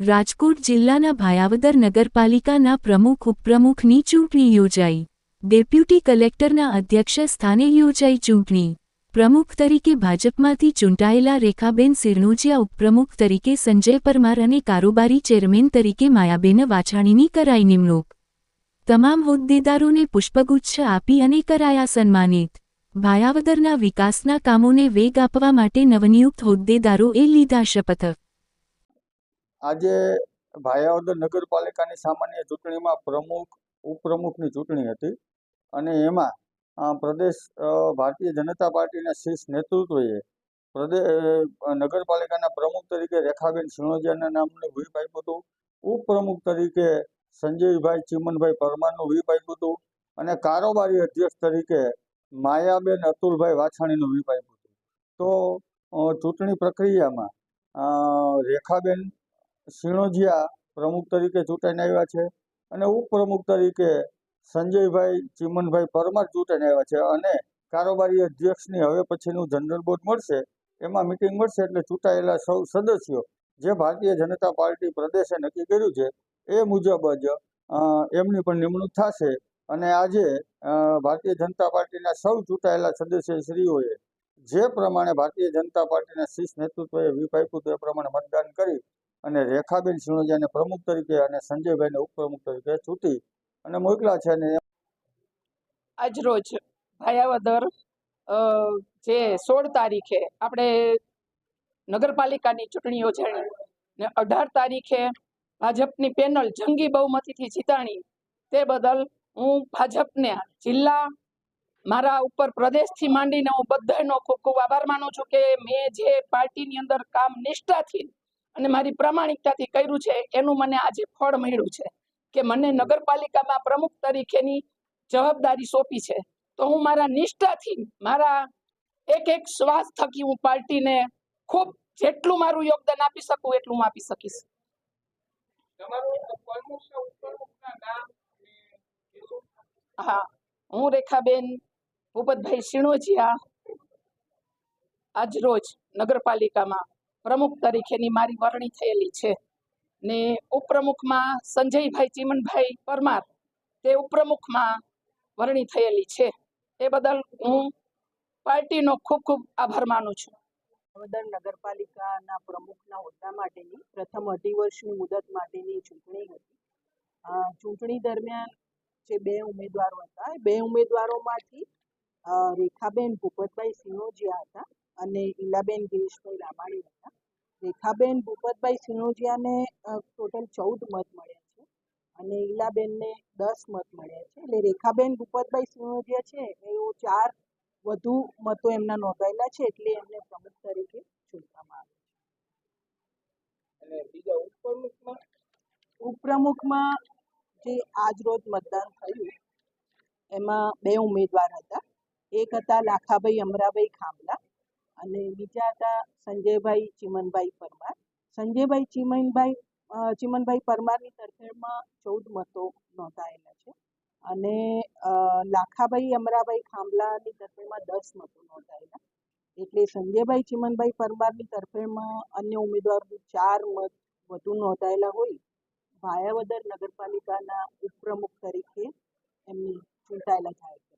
રાજકોટ જિલ્લાના ભાયાવદર નગરપાલિકાના પ્રમુખ ઉપપ્રમુખની ચૂંટણી યોજાઈ. ડેપ્યુટી કલેક્ટરના અધ્યક્ષ સ્થાને યોજાઈ ચૂંટણી. પ્રમુખ તરીકે ભાજપમાંથી ચૂંટાયેલા રેખાબેન સિરણુજિયા ઉપપ્રમુખ તરીકે સંજય પરમાર અને કારોબારી ચેરમેન તરીકે માયાબેન વાછાણીની કરાઈ નિમણૂક. તમામ હોદ્દેદારોને પુષ્પગુચ્છ આપી અને કરાયા સન્માનિત. ભાયાવદરના વિકાસના કામોને વેગ આપવા માટે નવનિયુક્ત હોદ્દેદારોએ લીધા શપથ. આજે ભાયાવદર નગરપાલિકાની સામાન્ય ચૂંટણીમાં પ્રમુખ, ઉપપ્રમુખની ચૂંટણી હતી અને એમાં પ્રદેશ ભારતીય જનતા પાર્ટીના શીર્ષ નેતૃત્વએ પ્રદેશ નગરપાલિકાના પ્રમુખ તરીકે રેખાબેન સિણોજિયાના નામનું વ્હીપ આપ્યું હતું. ઉપપ્રમુખ તરીકે સંજયભાઈ ચિમનભાઈ પરમારનું વ્હીપ આપ્યું હતું અને કારોબારી અધ્યક્ષ તરીકે માયાબેન અતુલભાઈ વાછાણીનું વ્હીપ આપ્યું હતું. તો ચૂંટણી પ્રક્રિયામાં રેખાબેન સિણોજિયા પ્રમુખ તરીકે ચૂંટાઈને આવ્યા છે અને ઉપપ્રમુખ તરીકે સંજયભાઈ, ચિમનભાઈ પરમાર ચૂંટાઈને આવ્યા છે અને કારોબારી અધ્યક્ષની હવે પછીનું જનરલ બોર્ડ મળશે. એમાં મિટિંગ મળશે એટલે ચૂંટાયેલા સૌ સદસ્યો જે ભારતીય જનતા પાર્ટી પ્રદેશે નક્કી કર્યું છે એ મુજબ જ એમની પણ નિમણૂક થશે અને આજે ભારતીય જનતા પાર્ટીના સૌ ચૂંટાયેલા સદસ્યશ્રીઓએ જે પ્રમાણે ભારતીય જનતા પાર્ટીના શીર્ષ નેતૃત્વએ વ્હીપ આપ્યું એ પ્રમાણે મતદાન કરી અને રેખાબેન સિણોજાને પ્રમુખ તરીકે અને સંજયભાઈને ઉપપ્રમુખ તરીકે ચૂંટી અને મોકલા છે અને આજરોજ ભાયાવદર જે સોળ તારીખે આપણે નગરપાલિકાની ચૂંટણી યોજાણી ને અઢાર તારીખે ભાજપની પેનલ જંગી બહુમતીથી જીતાણી, તે બદલ હું ભાજપને જિલ્લા મારા ઉપર પ્રદેશથી માંડીને હું બધાનો ખૂબ ખૂબ આભાર માનું છું કે મેં જે પાર્ટીની અંદર કામ નિષ્ઠાથી અને મારી પ્રામાણિકતાથી કર્યું છે એનું મને આજે ફળ મળ્યું છે કે મને નગરપાલિકામાં પ્રમુખ તરીકેની જવાબદારી સોંપી છે. તો હું મારા નિષ્ઠાથી મારા એક એક શ્વાસ થકી હું પાર્ટીને ખૂબ જેટલું મારું યોગદાન આપી શકું એટલું હું આપી શકીશ. હા હું રેખાબેન ભૂપતભાઈ સિણોજીયા આજ રોજ નગરપાલિકામાં પ્રમુખ તરીકેની મારી વરણી થયેલી છે. ને ઉપપ્રમુખમાં સંજયભાઈ ચીમનભાઈ પરમાર, તે ઉપપ્રમુખમાં વરણી થયેલી છે. એ બદલ હું પાર્ટીનો ખૂબ ખૂબ આભાર માનું છું. ભાવનગર નગરપાલિકાના પ્રમુખના હોદ્દા માટેની પ્રથમ અઢી વર્ષની મુદત માટેની ચૂંટણી હતી. ચૂંટણી દરમિયાન જે બે ઉમેદવારો હતા, એ બે ઉમેદવારોમાંથી રેખાબેન ભૂપતભાઈ સિંહોજીયા હતા અને ઈલાબેન ગિરીશભાઈ રામાણી હતા. રેખાબેન ભૂપતભાઈ સિંહોજિયાને ટોટલ ચૌદ મત મળ્યા છે અને ઈલાબેનને દસ મત મળ્યા છે. એટલે રેખાબેન ભૂપતભાઈ સિંહોજિયા છે એઓ ચાર વધુ મતો એમના નોંધાયેલા છે એટલે એમને પ્રમુખ તરીકે ચૂંટવામાં આવે છે. ઉપપ્રમુખમાં? જે આજ રોજ મતદાન થયું એમાં બે ઉમેદવાર હતા. એક હતા લાખાભાઈ અમરાભાઈ ખાંભલા અને બીજા હતા સંજયભાઈ ચિમનભાઈ પરમાર. સંજયભાઈ ચિમનભાઈ ચિમનભાઈ પરમારની તરફેણમાં ચૌદ મતો નોંધાયેલા છે. અને લાખાભાઈ અમરાભાઈ ખાંભલાની તરફેણમાં દસ મતો નોંધાયેલા. એટલે સંજયભાઈ ચિમનભાઈ પરમારની તરફેણમાં અન્ય ઉમેદવારોની ચાર મત વધુ નોંધાયેલા હોય ભાયાવદર નગરપાલિકાના ઉપપ્રમુખ તરીકે એમની ચૂંટાયેલા થાય.